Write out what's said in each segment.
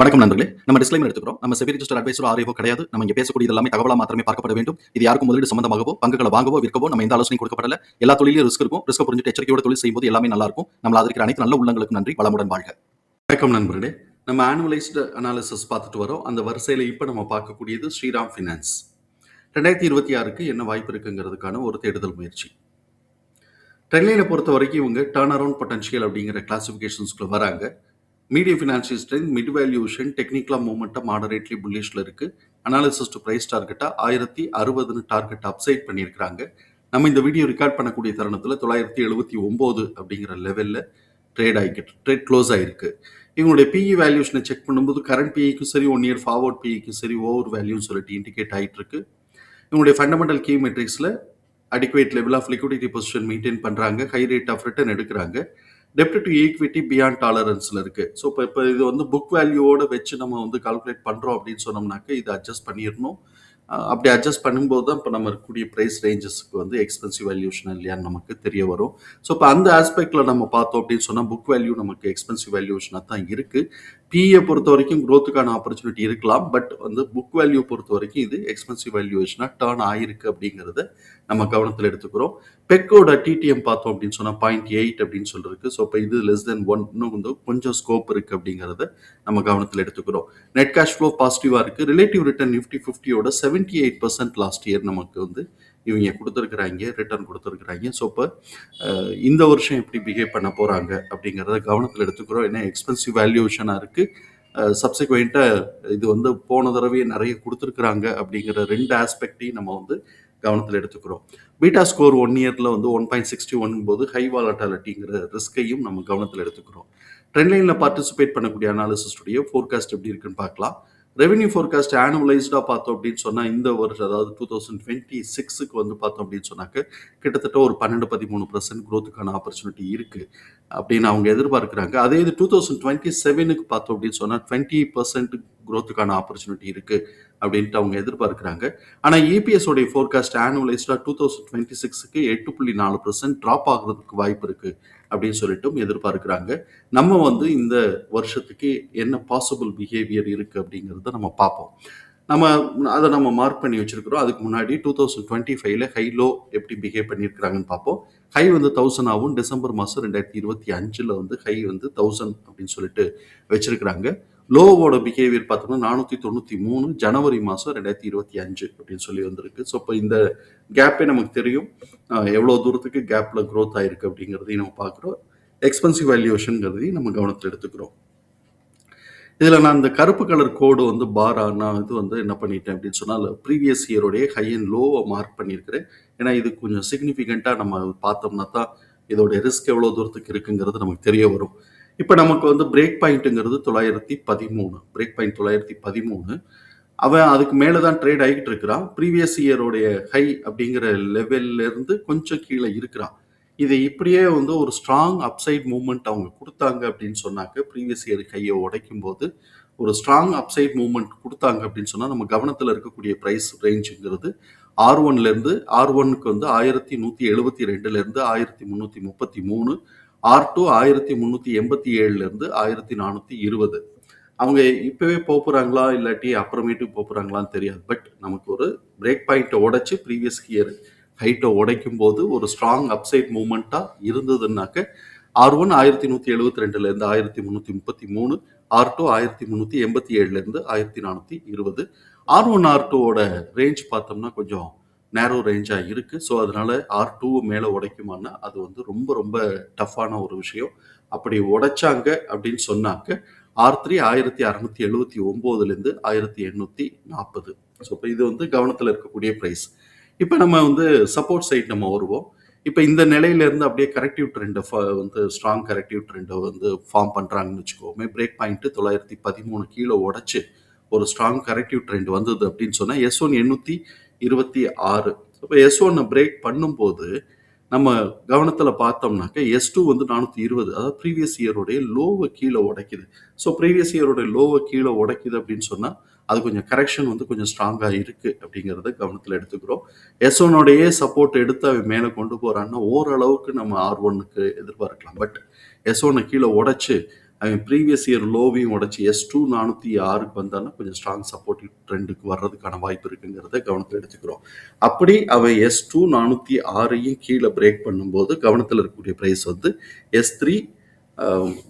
வணக்கம் நண்பர்களே. நம்ம டிஸ்க்ளைமர் எடுத்துக்கிறோம். நம்ம செபி ரிஜிஸ்டர் அட்வைசர் ஆரியோ கிடையாது. நம்ம இங்கே பேசக்கூடிய எல்லாமே தகவலாக மாத்திரமே பார்க்கப்பட வேண்டும். இது யாருக்கும் முதலீடு சம்பந்தமாகவோ பங்குகளை வாங்கவோ விற்கவோ நம்ம எந்த ஆலோசனை கொடுக்கப்படல. எல்லா தொழிலும் ரிஸ்க் இருக்கும். ரிஸ்க் புரிஞ்சுட்டு எச்சரிக்கையோட தொழில் செய்யும்போது எல்லாமே நல்லா இருக்கும். நம்ம அதற்கு அனைத்து நல்ல உள்ளங்களுக்கு நன்றி. வளமுடன் வாழ்க. வணக்கம் நண்பர்களே. நம்ம ஆனுவலைஸ்டு அனாலிசிஸ் பார்த்துட்டு வரோம். அந்த வரிசையில் இப்போ நம்ம பார்க்கக்கூடியது ஸ்ரீராம் ஃபினான்ஸ் ரெண்டாயிரத்தி இருபத்தி ஆறுக்கு என்ன வாய்ப்பு இருக்குங்கிறதுக்கான ஒரு தேடுதல் முயற்சி. ட்ரெண்ட்லைனை பொறுத்த வரைக்கும் இவங்க டர்ன் அரவுண்ட் பொட்டன்ஷியல் அப்படிங்கிற கிளாசிஃபிகேஷன்ஸ்குள்ள வராங்க. Medium financial strength mid valuation டெக்னிக்கலாக மூமெண்ட்டாக மாடரேட்லி புல்லிஷில் இருக்குது அனாலிசிஸ் டு ப்ரைஸ் டார்கெட்டாக ஆயிரத்தி அறுபதுன்னு டார்கெட் அப்சைட் பண்ணியிருக்கிறாங்க. நம்ம இந்த வீடியோ ரெக்கார்ட் பண்ணக்கூடிய தருணத்தில் தொள்ளாயிரத்தி எழுபத்தி ஒம்பது அப்படிங்கிற லெவலில் ட்ரேட் ஆகிக்கிட்டு ட்ரேட் க்ளோஸ் ஆகிருக்கு இவங்களுடைய பிஇ வேல்யூஷனை செக் பண்ணும்போது கரண்ட் பிஇக்கும் சரி ஒன் இயர் ஃபார்வர்ட் பிஇக்கும் சரி ஓவர் வேல்யூன்னு சொல்லிட்டு இண்டிகேட் ஆகிட்டு இருக்கு இவங்களுடைய fundamental key மெட்ரிக்ஸில் adequate level of liquidity position maintain பண்ணுறாங்க ஹை ரேட் ஆஃப் ரிட்டர்ன் எடுக்கிறாங்க. டெப்ட் டு ஈக்விட்டி பியாண்ட் டாலரன்ஸில் இருக்குது ஸோ இப்போ இப்போ இது வந்து புக் வேல்யூவோட வச்சு நம்ம வந்து கால்குலேட் பண்ணுறோம் அப்படின்னு சொன்னோம்னாக்க இதை அட்ஜஸ்ட் பண்ணிடணும். அப்படி அட்ஜஸ்ட் பண்ணும்போது தான் இப்போ நம்ம இருக்கக்கூடிய ப்ரைஸ் ரேஞ்சஸ்க்கு வந்து எக்ஸ்பென்சிவ் வேல்யூஷன் இல்லையான்னு நமக்கு தெரிய வரும். ஸோ இப்போ அந்த ஆஸ்பெக்டில் நம்ம பார்த்தோம் அப்படின்னு சொன்னால் புக் வேல்யூ நமக்கு எக்ஸ்பென்சிவ் வேல்யூஷனாக தான் இருக்குது பிஏ பொறுத்த வரைக்கும் க்ரோத்துக்கான ஆப்பர்ச்சுனிட்டி இருக்கலாம். பட் வந்து புக் வேல்யூ பொறுத்த வரைக்கும் இது எக்ஸ்பென்சிவ் வேல்யூவேஷனாக டேர்ன் ஆயிருக்கு அப்படிங்கிறத நம்ம கவனத்தில் எடுத்துக்கிறோம். பெக்கோட டிடிஎம் பார்த்தோம் அப்படின்னு சொன்னால் பாயிண்ட் எயிட் அப்படின்னு சொல்லிருக்கு. ஸோ இப்போ இது லெஸ் தென் ஒன் இன்னும் வந்து கொஞ்சம் ஸ்கோப் இருக்குது அப்படிங்கிறத நம்ம கவனத்தில் எடுத்துக்கிறோம். நெட் கேஷ் ஃப்ளோ பாசிட்டிவாக இருக்குது relative return Nifty ஃபிஃப்டியோட seventy eight percent last year நமக்கு வந்து இவங்க கொடுத்துருக்குறாங்க ரிட்டர்ன் கொடுத்துருக்குறாங்க. ஸோ இப்போ இந்த வருஷம் எப்படி பிஹேவ் பண்ண போகிறாங்க அப்படிங்கிறத கவனத்தில் எடுத்துக்கிறோம். ஏன்னா எக்ஸ்பென்சிவ் வேல்யூஷனாக இருக்குது சப்சிக்வெண்ட்டாக இது வந்து போன தடவையே நிறைய கொடுத்துருக்குறாங்க அப்படிங்கிற ரெண்டு ஆஸ்பெக்டையும் நம்ம வந்து கவனத்தில் எடுத்துக்கிறோம். பீட்டா ஸ்கோர் ஒன் இயரில் வந்து ஒன் பாயிண்ட் சிக்ஸ்டி ஒன் போது ஹை வாலட்டாலிட்டிங்கிற ரிஸ்க்கையும் நம்ம கவனத்தில் எடுத்துக்கிறோம். ட்ரெண்ட் லைனில் பார்ட்டிசிபேட் பண்ணக்கூடிய அனாலிசிஸ்டுடைய ஃபோர்காஸ்ட் எப்படி இருக்குன்னு பார்க்கலாம். ரெவென்யூ ஃபோர்காஸ்ட் ஆனுவலைஸ்டாக பார்த்தோம் அப்படின்னு சொன்னால் இந்த வருஷம் அதாவது டூ தௌசண்ட் டுவெண்ட்டி சிக்ஸுக்கு வந்து பார்த்தோம் அப்படின்னு சொன்னாக்க கிட்டத்தட்ட ஒரு பன்னெண்டு பதிமூணு பர்சன்ட் க்ரோத்துக்கான ஆப்பர்ச்சுனிட்டி இருக்குது அப்படின்னு அவங்க எதிர்பார்க்குறாங்க. அதே இது டூ தௌசண்ட் டுவெண்ட்டி செவனுக்கு பார்த்தோம் அப்படின்னு சொன்னால் டுவெண்ட்டி பர்சன்ட் க்ரோத்துக்கான ஆப்பர்ச்சுனிட்டி இருக்குது அப்படின்ட்டு அவங்க எதிர்பார்க்குறாங்க. ஆனால் இபிஎஸ் உடைய ஃபோர்காஸ்ட் ஆனுவலைஸ்டாக டூ தௌசண்ட் டுவெண்ட்டி சிக்ஸுக்கு எட்டு புள்ளி நாலு பர்சன்ட் ட்ராப் ஆகுறதுக்கு வாய்ப்பு இருக்குது அப்படின்னு சொல்லிட்டும் எதிர்பார்க்குறாங்க. நம்ம வந்து இந்த வருஷத்துக்கு என்ன பாசிபிள் பிஹேவியர் இருக்குது அப்படிங்கிறத நம்ம பார்ப்போம். நம்ம அதை நம்ம மார்க் பண்ணி வச்சிருக்கிறோம். அதுக்கு முன்னாடி டூ தௌசண்ட் டுவெண்ட்டி ஃபைவ்ல ஹை லோ எப்படி பிஹேவ் பண்ணியிருக்கிறாங்கன்னு பார்ப்போம். ஹை வந்து தௌசண்ட் ஆகும். டிசம்பர் மாதம் ரெண்டாயிரத்தி இருபத்தி அஞ்சில் வந்து ஹை வந்து தௌசண்ட் அப்படின்னு சொல்லிட்டு வச்சுருக்கிறாங்க. லோவோட பிஹேவியர் பார்த்தோம்னா நானூற்றி தொண்ணூற்றி மூணு ஜனவரி மாதம் ரெண்டாயிரத்தி இருபத்தி அஞ்சு அப்படின்னு சொல்லி வந்திருக்கு. ஸோ இப்போ இந்த கேப்பே நமக்கு தெரியும். எவ்வளோ தூரத்துக்கு கேப்பில் க்ரோத் ஆயிருக்கு அப்படிங்கிறதையும் நம்ம பார்க்குறோம். எக்ஸ்பென்சிவ் வேல்யூஷனுங்கிறதையும் நம்ம கவனத்தில் எடுத்துக்கிறோம். இதில் நான் இந்த கருப்பு கலர் கோடு வந்து பாரா நான் இது வந்து என்ன பண்ணிட்டேன் அப்படின்னு சொன்னால் ப்ரீவியஸ் இயரோடைய ஹை அண்ட் லோவை மார்க் பண்ணியிருக்கிறேன். ஏன்னா இது கொஞ்சம் சிக்னிஃபிகண்ட்டாக நம்ம பார்த்தோம்னா தான் இதோடைய ரிஸ்க் எவ்வளோ தூரத்துக்கு இருக்குங்கிறது நமக்கு தெரிய வரும். இப்போ நமக்கு வந்து பிரேக் பாயிண்ட்டுங்கிறது தொள்ளாயிரத்தி பதிமூணு. பிரேக் பாயிண்ட் தொள்ளாயிரத்தி பதிமூணு. அவன் அதுக்கு மேலே தான் ட்ரேட் ஆகிட்டு இருக்கிறான். ப்ரீவியஸ் இயருடைய ஹை அப்படிங்கிற லெவல்லேருந்து கொஞ்சம் கீழே இருக்கிறான். இதை இப்படியே வந்து ஒரு ஸ்ட்ராங் அப்சைட் மூமெண்ட் அவங்க கொடுத்தாங்க அப்படின்னு சொன்னாக்க ப்ரீவியஸ் இயர் கையை உடைக்கும் போது ஒரு ஸ்ட்ராங் அப்சைட் மூமெண்ட் கொடுத்தாங்க அப்படின்னு சொன்னால் நம்ம கவனத்தில் இருக்கக்கூடிய ப்ரைஸ் ரேஞ்சுங்கிறது ஆர் ஒன்லேருந்து ஆர் ஒன்னுக்கு வந்து ஆயிரத்தி நூற்றி எழுபத்தி ரெண்டுலேருந்து ஆயிரத்தி முந்நூற்றி முப்பத்தி மூணு ஆர் டூ ஆயிரத்தி முந்நூற்றி எண்பத்தி ஏழுலேருந்து ஆயிரத்தி நானூற்றி இருபது. அவங்க இப்போவே போகிறாங்களா இல்லாட்டி அப்புறமேட்டு போகிறாங்களான்னு தெரியாது. பட் நமக்கு ஒரு பிரேக் பாயிண்ட்டை உடைச்சி ப்ரீவியஸ் இயர் ஹைட்டை உடைக்கும் போது ஒரு ஸ்ட்ராங் அப்சைட் மூமெண்ட்டாக இருந்ததுன்னாக்க ஆர் ஒன் ஆயிரத்தி நூற்றி எழுபத்தி ரெண்டுலேருந்து ஆயிரத்தி முந்நூற்றி முப்பத்தி மூணு ஆர் டூ ஆயிரத்தி முந்நூற்றி எண்பத்தி ஏழுலேருந்து ஆயிரத்தி நானூற்றி இருபது. ஆர் ஒன் ஆர் டூவோட ரேஞ்ச் பார்த்தோம்னா கொஞ்சம் நேரோ ரேஞ்சாக இருக்குது ஸோ அதனால் ஆர் டூ மேலே உடைக்குமானா அது வந்து ரொம்ப ரொம்ப டஃப்பான ஒரு விஷயம். அப்படி உடைச்சாங்க அப்படின்னு சொன்னாக்க ஆர் த்ரீ ஆயிரத்தி அறநூற்றி எழுபத்தி ஒம்போதுலேருந்து ஆயிரத்தி எண்ணூற்றி நாற்பது. ஸோ இப்போ இது வந்து கவனத்தில் இருக்கக்கூடிய ப்ரைஸ் இப்போ நம்ம வந்து சப்போர்ட் சைட் நம்ம வருவோம். இப்போ இந்த நிலையிலேருந்து அப்படியே கரெக்டிவ் ட்ரெண்டை வந்து ஸ்ட்ராங் கரெக்டிவ் ட்ரெண்டை வந்து ஃபார்ம் பண்ணுறாங்கன்னு வச்சுக்கோமே பிரேக் பாயிண்ட்டு தொள்ளாயிரத்தி பதிமூணு கீழே உடச்சி ஒரு ஸ்ட்ராங் கரெக்டிவ் ட்ரெண்ட் வந்தது அப்படின்னு சொன்னால் எஸ் ஒன் எண்ணூற்றி இருபத்தி ஆறு. இப்போ எஸ் ஒன்னை பிரேக் பண்ணும்போது நம்ம கவனத்தில் பார்த்தோம்னாக்க எஸ் டூ வந்து நானூற்றி இருபது. அதாவது ப்ரீவியஸ் இயருடைய லோவை கீழே உடைக்குது. ஸோ ப்ரீவியஸ் இயருடைய லோவை கீழே உடைக்குது அப்படின்னு சொன்னால் அது கொஞ்சம் கரெக்ஷன் வந்து கொஞ்சம் ஸ்ட்ராங்காக இருக்குது அப்படிங்கிறத கவனத்தில் எடுத்துக்கிறோம். எஸ் ஒன்னோடையே சப்போர்ட் எடுத்து அவன் மேலே கொண்டு போகிறான்னா ஓரளவுக்கு நம்ம ஆர் ஒன்னுக்கு எதிர்பார்க்கலாம். பட் எஸ் ஒன்னை கீழே உடைச்சு அவன் ப்ரீவியஸ் இயர் லோவையும் உடச்சி எஸ் டூ நானூற்றி ஆறுக்கு வந்தாலும் கொஞ்சம் ஸ்ட்ராங் சப்போர்ட்டிவ் ட்ரெண்டுக்கு வர்றதுக்கான வாய்ப்பு இருக்குங்கிறத கவனத்தில் எடுத்துக்கிறோம். அப்படி அவன் எஸ் டூ நானூற்றி ஆறையும் கீழே பிரேக் பண்ணும்போது கவனத்தில் இருக்கக்கூடிய ப்ரைஸ் வந்து எஸ் த்ரீ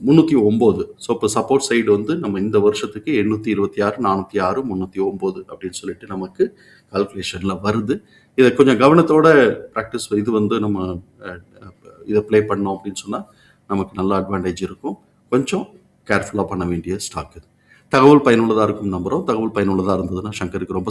முந்நூற்றி ஒம்பது. ஸோ இப்போ சப்போர்ட் சைடு வந்து நம்ம இந்த வருஷத்துக்கு எண்ணூற்றி இருபத்தி ஆறு நானூற்றி ஆறு முந்நூற்றி ஒம்பது அப்படின்னு சொல்லிட்டு நமக்கு கால்குலேஷனில் வருது. இதை கொஞ்சம் கவனத்தோட ப்ராக்டிஸ் இது வந்து நம்ம இதை ப்ளே பண்ணோம் அப்படின்னு சொன்னால் நமக்கு நல்ல அட்வான்டேஜ் இருக்கும். கொஞ்சம் கேர்ஃபுல்லாக பண்ண வேண்டிய ஸ்டாக் இது. தகவல் பயனுள்ளதாக இருக்கும் நம்புகிறோம் தகவல் பயனுள்ளதாக இருந்ததுன்னா சங்கருக்கு ரொம்ப